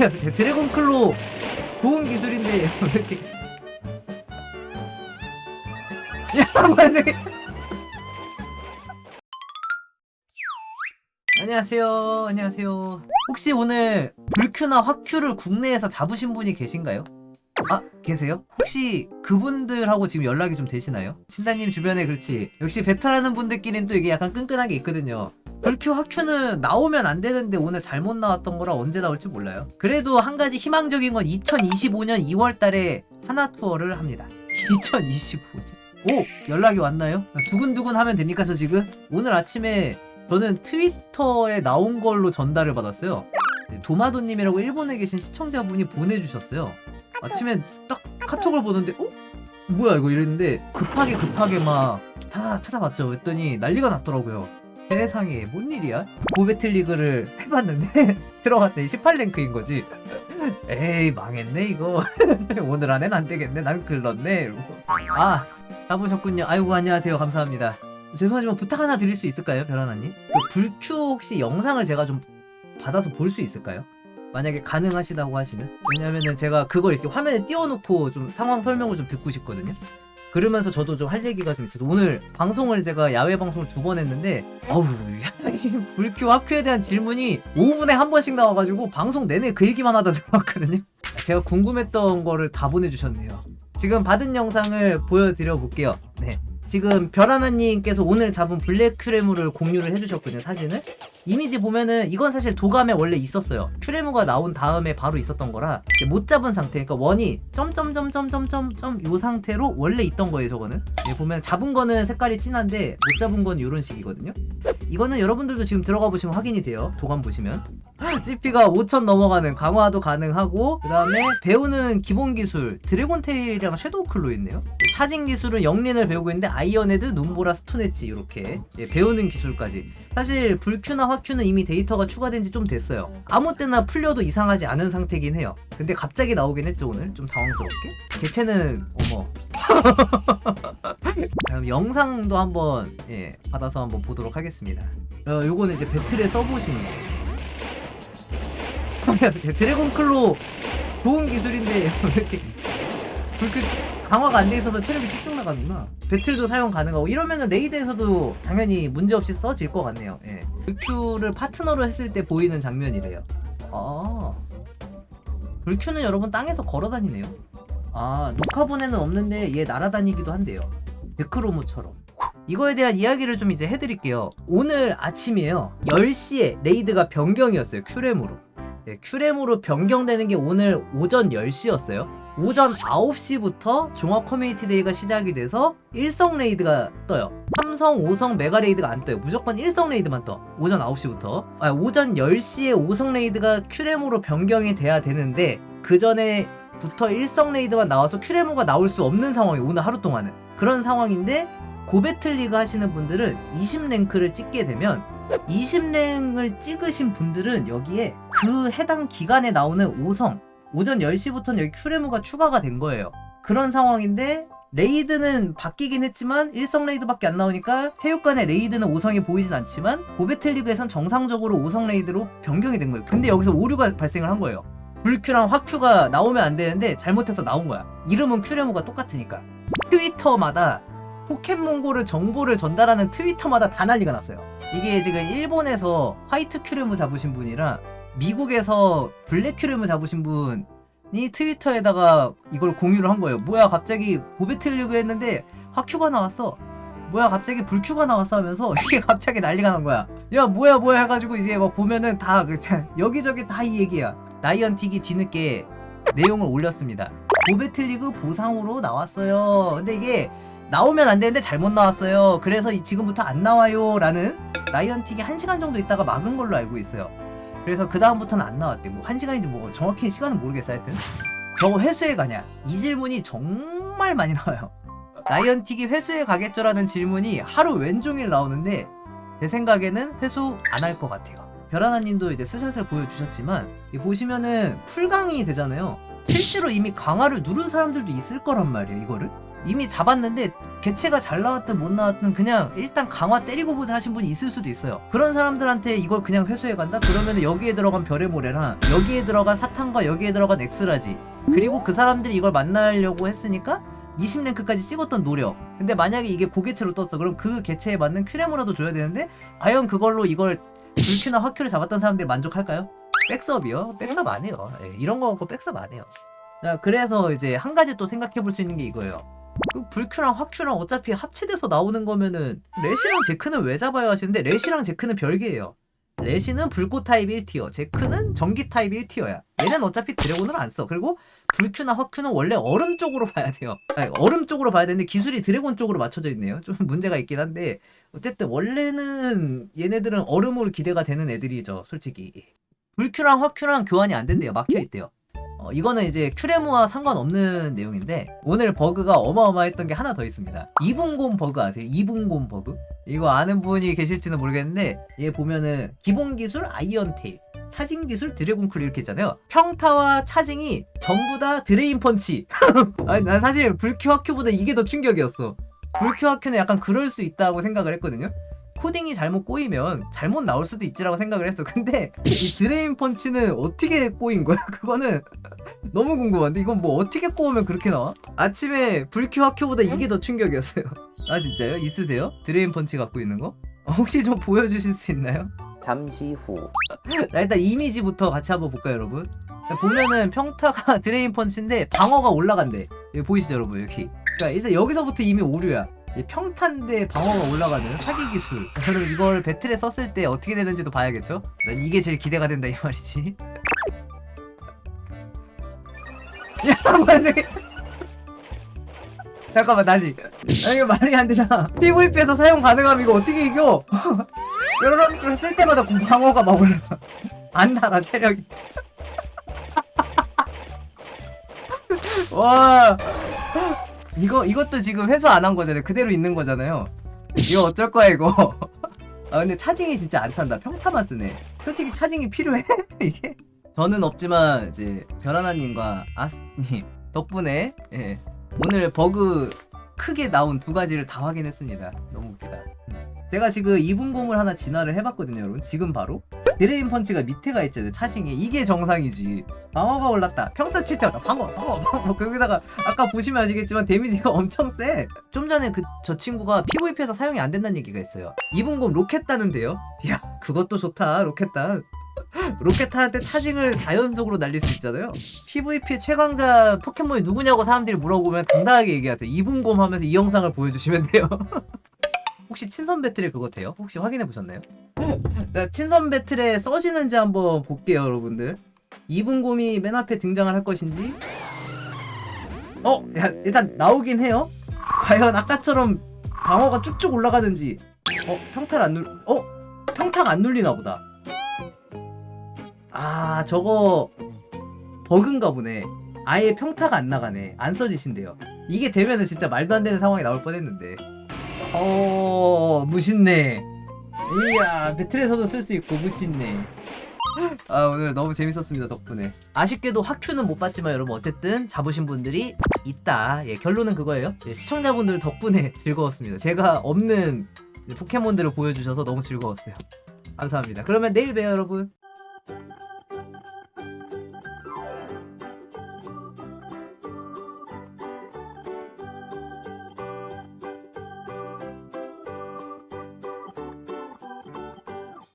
드래곤 클로 좋은 기술인데 왜 이렇게 야 완전히 안녕하세요 안녕하세요 혹시 오늘 불큐나 화큐를 국내에서 잡으신 분이 계신가요? 아 계세요? 혹시 그분들하고 지금 연락이 좀 되시나요? 신다님 주변에 그렇지 역시 베테랑하는 분들끼리는 또 이게 약간 끈끈하게 있거든요 불큐 화큐는 나오면 안 되는데 오늘 잘못 나왔던 거라 언제 나올지 몰라요. 그래도 한 가지 희망적인 건 2025년 2월 달에 하나 투어를 합니다. 2025년. 오! 연락이 왔나요? 두근두근 하면 됩니까 저 지금? 오늘 아침에 저는 트위터에 나온 걸로 전달을 받았어요. 네, 도마도님이라고 일본에 계신 시청자분이 보내주셨어요. 아침에 딱 카톡을 보는데 어? 뭐야 이거? 이랬는데 급하게 급하게 막다 찾아봤죠. 했더니 난리가 났더라고요 세상에 뭔 일이야? 고배틀 리그를 해봤는데 들어갔더니 18랭크인 거지. 에이 망했네 이거. 오늘 안엔 안 되겠네. 난 글렀네 아 가보셨군요. 아이고 안녕하세요. 감사합니다. 죄송하지만 부탁 하나 드릴 수 있을까요 별하나님? 그 불큐 혹시 영상을 제가 좀 받아서 볼 수 있을까요? 만약에 가능하시다고 하시면? 왜냐면은 제가 그걸 이렇게 화면에 띄워놓고 좀 상황 설명을 좀 듣고 싶거든요 그러면서 저도 좀 할 얘기가 좀 있어서 오늘 방송을 제가 야외 방송을 두 번 했는데 어우 불큐 화큐에 대한 질문이 5분에 한 번씩 나와가지고 방송 내내 그 얘기만 하다 들어왔거든요. 제가 궁금했던 거를 다 보내주셨네요. 지금 받은 영상을 보여드려 볼게요. 네. 지금 별하나님께서 오늘 잡은 블랙 큐레무를 공유를 해주셨거든요 사진을 이미지 보면은 이건 사실 도감에 원래 있었어요. 큐레무가 나온 다음에 바로 있었던 거라 못 잡은 상태. 그러니까 원이 점점점점점점점 요 상태로 원래 있던 거예요 저거는. 예, 보면 잡은 거는 색깔이 진한데 못 잡은 건 이런 식이거든요. 이거는 여러분들도 지금 들어가 보시면 확인이 돼요. 도감 보시면. CP가 5000 넘어가는 강화도 가능하고 그 다음에 배우는 기본 기술 드래곤 테일이랑 섀도우 클로 있네요. 차징 기술은 영린을 배우고 있는데 아이언헤드, 눈보라, 스톤 엣지 이렇게. 예, 배우는 기술까지. 사실 불큐나 화큐는 이미 데이터가 추가된 지 좀 됐어요. 아무 때나 풀려도 이상하지 않은 상태긴 해요. 근데 갑자기 나오긴 했죠 오늘? 좀 당황스럽게? 개체는 어머. 다음 영상도 한번 예, 받아서 한번 보도록 하겠습니다. 어, 요거는 이제 배틀에 써보시는 거 드래곤 클로 좋은 기술인데 왜 이렇게 불큐 강화가 안 돼 있어서 체력이 쭉쭉 나가는구나. 배틀도 사용 가능하고 이러면은 레이드에서도 당연히 문제 없이 써질 것 같네요. 예. 불큐를 파트너로 했을 때 보이는 장면이래요. 아. 불큐는 여러분 땅에서 걸어 다니네요. 아, 녹화본에는 없는데 얘 날아다니기도 한대요. 데크로무처럼. 이거에 대한 이야기를 좀 이제 해드릴게요. 오늘 아침이에요. 10시에 레이드가 변경이었어요. 큐레무로. 네, 큐레무로 변경되는 게 오늘 오전 10시였어요. 오전 9시부터 종합 커뮤니티 데이가 시작이 돼서 일성 레이드가 떠요. 3성, 5성 메가 레이드가 안 떠요. 무조건 일성 레이드만 떠. 오전 9시부터. 아, 오전 10시에 5성 레이드가 큐레모로 변경이 돼야 되는데 그 전에 부터 일성 레이드만 나와서 큐레모가 나올 수 없는 상황이 오늘 하루 동안은. 그런 상황인데 고배틀 리그 하시는 분들은 20랭크를 찍게 되면 20랭을 찍으신 분들은 여기에 그 해당 기간에 나오는 5성 오전 10시부터는 여기 큐레무가 추가가 된 거예요. 그런 상황인데 레이드는 바뀌긴 했지만 일성 레이드밖에 안 나오니까 체육관에 레이드는 5성이 보이진 않지만 고배틀 리그에선 정상적으로 5성 레이드로 변경이 된 거예요. 근데 여기서 오류가 발생을 한 거예요. 불큐랑 화큐가 나오면 안 되는데 잘못해서 나온 거야. 이름은 큐레무가 똑같으니까. 트위터마다 포켓몬고를 정보를 전달하는 트위터마다 다 난리가 났어요. 이게 지금 일본에서 화이트 큐레무 잡으신 분이랑 미국에서 블랙 큐레무 잡으신 분이 트위터에다가 이걸 공유를 한 거예요. 뭐야 갑자기 고배틀 리그 했는데 화큐가 나왔어. 뭐야 갑자기 불큐가 나왔어 하면서 이게 갑자기 난리가 난 거야. 야 뭐야 뭐야 해가지고 이제 막 보면은 다 여기저기 다 이 얘기야. 나이언틱이 뒤늦게 내용을 올렸습니다. 고배틀 리그 보상으로 나왔어요. 근데 이게 나오면 안 되는데 잘못 나왔어요. 그래서 이- 지금부터 안 나와요. 라는 나이언틱이 1시간 정도 있다가 막은 걸로 알고 있어요. 그래서 그 다음부터는 안 나왔대. 뭐 한 시간인지 뭐 정확히 시간은 모르겠어 하여튼. 저 회수해 가냐? 이 질문이 정말 많이 나와요. 나이언틱이 회수해 가겠죠라는 질문이 하루 왼종일 나오는데 제 생각에는 회수 안 할 것 같아요. 별하나님도 이제 스샷을 보여주셨지만 이 보시면은 풀강이 되잖아요. 실제로 이미 강화를 누른 사람들도 있을 거란 말이에요. 이거를 이미 잡았는데 개체가 잘 나왔든 못 나왔든 그냥 일단 강화 때리고 보자 하신 분이 있을 수도 있어요. 그런 사람들한테 이걸 그냥 회수해 간다? 그러면 여기에 들어간 별의 모래랑 여기에 들어간 사탄과 여기에 들어간 엑스라지 그리고 그 사람들이 이걸 만나려고 했으니까 20랭크까지 찍었던 노력. 근데 만약에 이게 고개체로 떴어. 그럼 그 개체에 맞는 큐레모라도 줘야 되는데 과연 그걸로 이걸 불큐나 화큐를 잡았던 사람들이 만족할까요? 백섭이요? 백섭 안 해요. 예, 이런 거 갖고 백섭 안 해요. 자, 그래서 이제 한 가지 또 생각해 볼 수 있는 게 이거예요. 그 불큐랑 화큐랑 어차피 합체돼서 나오는 거면은 레시랑 제크는 왜 잡아야 하시는데 레시랑 제크는 별개예요. 레시는 불꽃 타입 1티어, 제크는 전기 타입 1티어야. 얘는 어차피 드래곤을 안 써. 그리고 불큐나 화큐는 원래 얼음 쪽으로 봐야 돼요. 아니, 얼음 쪽으로 봐야 되는데 기술이 드래곤 쪽으로 맞춰져 있네요. 좀 문제가 있긴 한데 어쨌든 원래는 얘네들은 얼음으로 기대가 되는 애들이죠. 솔직히 불큐랑 화큐랑 교환이 안 된대요. 막혀 있대요. 어, 이거는 이제 큐레모와 상관없는 내용인데 오늘 버그가 어마어마했던 게 하나 더 있습니다. 이분곰 버그 아세요? 이분곰 버그? 이거 아는 분이 계실지는 모르겠는데 얘 보면은 기본 기술 아이언 테일 차징 기술 드래곤클 이렇게 있잖아요. 평타와 차징이 전부 다 드레인 펀치. 아니, 난 사실 불큐 화큐보다 이게 더 충격이었어. 불큐 화큐는 약간 그럴 수 있다고 생각을 했거든요. 코딩이 잘못 꼬이면 잘못 나올 수도 있지라고 생각을 했어. 근데 이 드레인 펀치는 어떻게 꼬인 거야? 그거는 너무 궁금한데 이건 뭐 어떻게 꼬우면 그렇게 나와? 아침에 불큐 화큐보다 이게 더 충격이었어요. 아 진짜요? 있으세요? 드레인 펀치 갖고 있는 거? 어, 혹시 좀 보여주실 수 있나요? 잠시 후 자, 일단 이미지부터 같이 한번 볼까요, 여러분? 자, 보면은 평타가 드레인 펀치인데 방어가 올라간대. 여기 보이시죠, 여러분? 여기. 그러니까 일단 여기서부터 이미 오류야. 이 평탄데 방어가 올라가는 사기 기술. 그럼 이걸 배틀에 썼을 때 어떻게 되는지도 봐야겠죠? 난 이게 제일 기대가 된다 이 말이지. 야, 만약에 잠깐만 다시. 아 이거 말이 안 되잖아. PVP에서 사용 가능하면 이거 어떻게 이겨? 여러분 쓸 때마다 공- 방어가 막 올라가. 안 달아 체력이. 와 이거 이것도 지금 회수 안 한 거잖아요. 그대로 있는 거잖아요. 이거 어쩔 거야 이거. 아 근데 차징이 진짜 안 찬다. 평타만 쓰네. 솔직히 차징이 필요해 이게. 저는 없지만 이제 별하나님과 아스님 덕분에 예, 오늘 버그 크게 나온 두 가지를 다 확인했습니다. 너무 웃기다. 제가 지금 2분 공을 하나 진화를 해봤거든요, 여러분. 지금 바로 드레인 펀치가 밑에가 있잖아요, 차징이. 이게 정상이지. 방어가 올랐다. 평타 칠 때마다 방어, 방어, 방어. 거기다가 아까 보시면 아시겠지만 데미지가 엄청 세. 좀 전에 그 저 친구가 PVP에서 사용이 안 된다는 얘기가 있어요. 2분 공 로켓 따는데요. 야, 그것도 좋다, 로켓 따. 로켓 타한테 차징을 4연속으로 날릴 수 있잖아요. PVP 최강자 포켓몬이 누구냐고 사람들이 물어보면 당당하게 얘기하세요. 2분곰 하면서 이 영상을 보여주시면 돼요. 혹시 친선 배틀에 그거 돼요? 혹시 확인해 보셨나요? 자, 친선 배틀에 써지는지 한번 볼게요, 여러분들. 2분 곰이 맨 앞에 등장을 할 것인지. 어, 야, 일단 나오긴 해요. 과연 아까처럼 방어가 쭉쭉 올라가는지. 어, 평타를 안 눌, 어, 평타가 안 눌리나 보다. 아, 저거 버그인가 보네. 아예 평타가 안 나가네. 안 써지신대요. 이게 되면은 진짜 말도 안 되는 상황이 나올 뻔했는데. 어, 무신네. 이야, 배틀에서도 쓸 수 있고 무친네. 아, 오늘 너무 재밌었습니다, 덕분에. 아쉽게도 화큐는 못 봤지만 여러분 어쨌든 잡으신 분들이 있다. 예, 결론은 그거예요. 예, 시청자분들 덕분에 즐거웠습니다. 제가 없는 포켓몬들을 보여주셔서 너무 즐거웠어요. 감사합니다. 그러면 내일 봬요, 여러분.